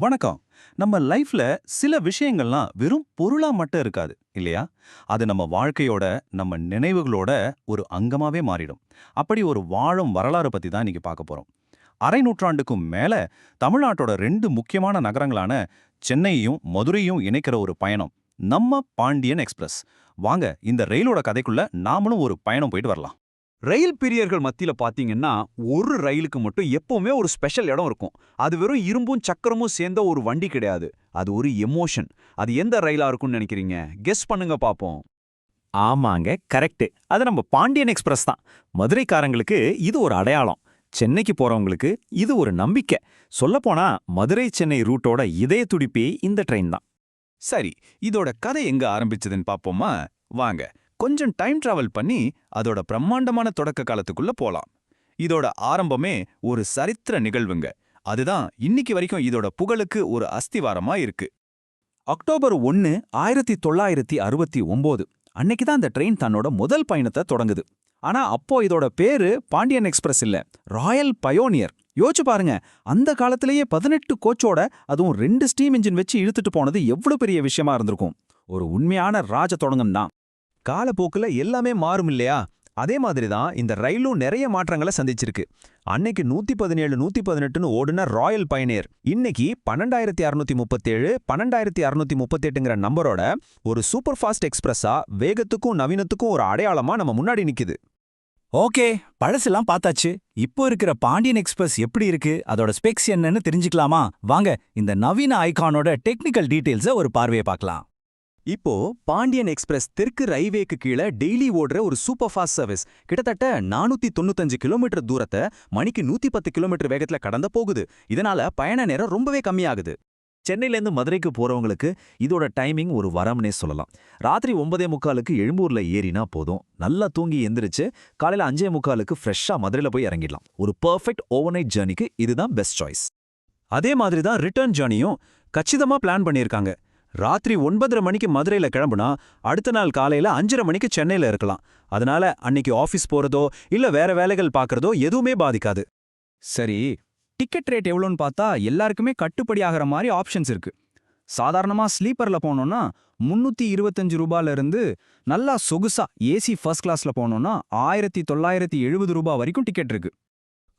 வணக்கம். நம்ம லைஃப்ல சில விஷயங்கள்லாம் வெறும் பொருளா மட்டும் இருக்காது இல்லையா? அது நம்ம வாழ்க்கையோட நம்ம நினைவுகளோட ஒரு அங்கமாவே மாறிடும். அப்படி ஒரு வாழும் வரலாறு பத்தி தான் இன்னைக்கு பார்க்க போறோம். அரை நூற்றாண்டுக்கும் மேல தமிழ்நாட்டோட ரெண்டு முக்கியமான நகரங்களான சென்னையையும் மதுரையும் இணைக்கிற ஒரு பயணம் நம்ம பாண்டியன் எக்ஸ்பிரஸ். வாங்க இந்த ரயிலோட கதைக்குள்ள நாமளும் ஒரு பயணம் போயிட்டு வரலாம். ரயில் பிரியர்கள் மத்தியில பார்த்தீங்கன்னா ஒரு ரயிலுக்கு மட்டும் எப்பவுமே ஒரு ஸ்பெஷல் இடம் இருக்கும். அது வெறும் இரும்பும் சக்கரமும் சேர்ந்த ஒரு வண்டி கிடையாது. அது ஒரு எமோஷன் அது எந்த ரயிலா இருக்கும்னு நினைக்கிறீங்க? கெஸ் பண்ணுங்க பார்ப்போம் ஆமாங்க கரெக்டு அது நம்ம பாண்டியன் எக்ஸ்பிரஸ் தான். மதுரைக்காரங்களுக்கு இது ஒரு அடையாளம். சென்னைக்கு போறவங்களுக்கு இது ஒரு நம்பிக்கை. சொல்லப்போனால் மதுரை சென்னை ரூட்டோட இதய துடிப்பே இந்த ட்ரெயின் தான். சரி இதோட கதை எங்க ஆரம்பிச்சதுன்னு பாப்போமா? வாங்க. கொஞ்சம் டைம் டிராவல் பண்ணி அதோட பிரம்மாண்டமான தொடக்க காலத்துக்குள்ள போலாம். இதோட ஆரம்பமே ஒரு சரித்திர நிகழ்வுங்க. அதுதான் இன்னைக்கு வரைக்கும் இதோட புகழுக்கு ஒரு அஸ்திவாரமா இருக்கு. அக்டோபர் ஒன்னு ஆயிரத்தி தொள்ளாயிரத்தி அறுபத்தி ஒம்போது. அன்னைக்கு தான் இந்த ட்ரெயின் தன்னோட முதல் பயணத்தை தொடங்குது. ஆனா அப்போ இதோட பேரு பாண்டியன் எக்ஸ்பிரஸ் இல்ல ராயல் பயோனியர். யோசிச்சு பாருங்க அந்த காலத்திலேயே பதினெட்டு கோச்சோட அதுவும் ரெண்டு ஸ்டீம் இன்ஜின் வச்சு இழுத்துட்டு போனது எவ்வளவு பெரிய விஷயமா இருந்திருக்கும். ஒரு உண்மையான ராஜ தொடங்கம் தான் காலப்போக்குல எல்லாமே மாறும் இல்லையா? அதே மாதிரி தான் இந்த ரயிலும் நிறைய மாற்றங்களை சந்திச்சிருக்கு. அன்னைக்கு நூத்தி பதினேழு நூத்தி பதினெட்டுன்னு ஓடுன ராயல் பயனியர் இன்னைக்கு பன்னெண்டாயிரத்தி அறுநூத்தி முப்பத்தேழு பன்னெண்டாயிரத்தி அறுநூத்தி முப்பத்தெட்டுங்கிற நம்பரோட ஒரு சூப்பர் ஃபாஸ்ட் எக்ஸ்பிரஸா வேகத்துக்கும் நவீனத்துக்கும் ஒரு அடையாளமா நம்ம முன்னாடி நிக்குது. ஓகே பழசெல்லாம் பார்த்தாச்சு. இப்போ இருக்கிற பாண்டியன் எக்ஸ்பிரஸ் எப்படி இருக்கு? அதோட ஸ்பெக்ஸ் என்னன்னு தெரிஞ்சுக்கலாமா? வாங்க இந்த நவீன ஐகானோட டெக்னிக்கல் டீடைல்ஸை ஒரு பார்வையை பார்க்கலாம். இப்போ பாண்டியன் எக்ஸ்பிரஸ் தெற்கு ரயில்வேக்கு கீழே டெய்லி ஓடுற ஒரு சூப்பர் ஃபாஸ்ட் சர்வீஸ். கிட்டத்தட்ட நானூத்தி தொண்ணூத்தஞ்சு கிலோமீட்டர் தூரத்தை மணிக்கு நூத்தி பத்து கிலோமீட்டர் வேகத்துல கடந்த போகுது. இதனால பயண நேரம் ரொம்பவே கம்மியாகுது. சென்னையிலேருந்து மதுரைக்கு போறவங்களுக்கு இதோட டைமிங் ஒரு வரம்னே சொல்லலாம். ராத்திரி ஒன்பதே முக்காலுக்கு எழும்பூர்ல ஏறினா போதும். நல்லா தூங்கி எந்திரிச்சு காலையில அஞ்சே முக்காலுக்கு ஃப்ரெஷ்ஷா மதுரையில போய் இறங்கிடலாம். ஒரு பர்ஃபெக்ட் ஓவர் நைட் ஜேர்னிக்கு இதுதான் பெஸ்ட் சாய்ஸ் அதே மாதிரி தான் ரிட்டர்ன் ஜேர்னியும் கச்சிதமா பிளான் பண்ணியிருக்காங்க. ராத்திரி ஒன்பதரை மணிக்கு மதுரையில் கிளம்புனா அடுத்த நாள் காலையில அஞ்சரை மணிக்கு சென்னையில இருக்கலாம். அதனால அன்னைக்கு ஆஃபீஸ் போறதோ இல்ல வேற வேலைகள் பார்க்கறதோ எதுவுமே பாதிக்காது. சரி டிக்கெட் ரேட் எவ்வளோன்னு பார்த்தா எல்லாருக்குமே கட்டுப்படி ஆகிற மாதிரி ஆப்ஷன்ஸ் இருக்கு. சாதாரணமா ஸ்லீப்பர்ல போனோம்னா முன்னூத்தி இருபத்தஞ்சு ரூபாயிலிருந்து நல்லா சொகுசா ஏசி ஃபர்ஸ்ட் கிளாஸ்ல போனோம்னா ஆயிரத்தி தொள்ளாயிரத்தி எழுபது ரூபாய் வரைக்கும் டிக்கெட் இருக்கு.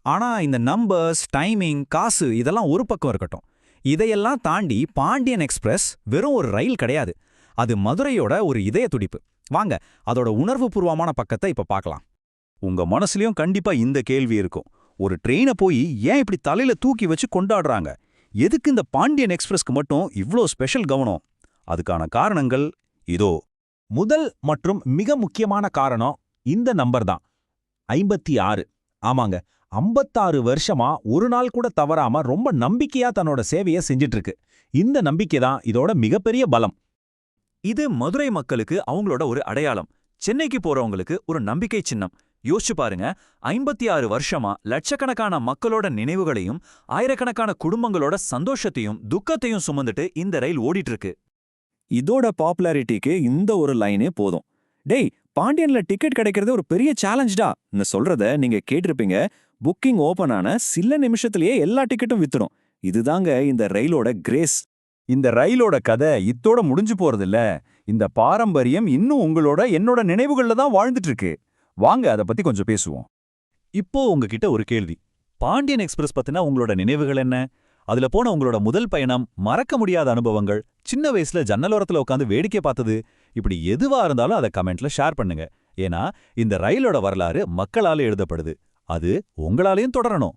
ஆனா இந்த நம்பர்ஸ் டைமிங் காசு இதெல்லாம் ஒரு பக்கம் இருக்கட்டும். இதையெல்லாம் தாண்டி பாண்டியன் எக்ஸ்பிரஸ் வெறும் ஒரு ரயில் கிடையாது. அது மதுரையோட ஒரு இதய துடிப்பு. வாங்க அதோட உணர்வுபூர்வமான பக்கத்தை இப்ப பார்க்கலாம். உங்க மனசுலயும் கண்டிப்பா இந்த கேள்வி இருக்கும். ஒரு ட்ரெயினை போய் ஏன் இப்படி தலையில தூக்கி வச்சு கொண்டாடுறாங்க? எதுக்கு இந்த பாண்டியன் எக்ஸ்பிரஸ்க்கு மட்டும் இவ்ளோ ஸ்பெஷல் கவனம்? அதுக்கான காரணங்கள் இதோ. முதல் மற்றும் மிக முக்கியமான காரணம் இந்த நம்பர் தான். ஐம்பத்தி ஆறு. ஆமாங்க ஐம்பத்தாறு வருஷமா ஒரு நாள் கூட தவறாம ரொம்ப நம்பிக்கையா தன்னோட சேவையை செஞ்சிட்டு இருக்கு இந்த நம்பிக்கை தான் இதோட மிகப்பெரிய பலம். இது மதுரை மக்களுக்கு அவங்களோட ஒரு அடையாளம். சென்னைக்கு போறவங்களுக்கு ஒரு நம்பிக்கை சின்னம். யோசிச்சு பாருங்க ஐம்பத்தி ஆறு வருஷமா லட்சக்கணக்கான மக்களோட நினைவுகளையும் ஆயிரக்கணக்கான குடும்பங்களோட சந்தோஷத்தையும் துக்கத்தையும் சுமந்துட்டு இந்த ரயில் ஓடிட்டு இருக்கு இதோட பாப்புலாரிட்டிக்கு இந்த ஒரு லைனே போதும். டேய் பாண்டியன்ல டிக்கெட் கிடைக்கிறது ஒரு பெரிய சேலஞ்ச்டா. சொல்றத நீங்க கேட்டிருப்பீங்க. புக்கிங் ஓபன் ஆன சில நிமிஷத்திலேயே எல்லா டிக்கெட்டும் வித்துடும் இதுதாங்க இந்த ரயிலோட கிரேஸ் இந்த ரயிலோட கதை இத்தோட முடிஞ்சு போறதில்ல. இந்த பாரம்பரியம் இன்னும் உங்களோட என்னோட நினைவுகள்ல தான் வாழ்ந்துட்டு இருக்கு வாங்க அதை பத்தி கொஞ்சம் பேசுவோம். இப்போ உங்ககிட்ட ஒரு கேள்வி. பாண்டியன் எக்ஸ்பிரஸ் பத்தினா உங்களோட நினைவுகள் என்ன? அதுல போன உங்களோட முதல் பயணம் மறக்க முடியாத அனுபவங்கள் சின்ன வயசுல ஜன்னலோரத்துல உட்காந்து வேடிக்கை பார்த்தது. இப்படி எதுவா இருந்தாலும் அதை கமெண்ட்ல ஷேர் பண்ணுங்க. ஏன்னா இந்த ரயிலோட வரலாறு மக்களால எழுதப்படுது. அது உங்களாலையும் தொடரணும்.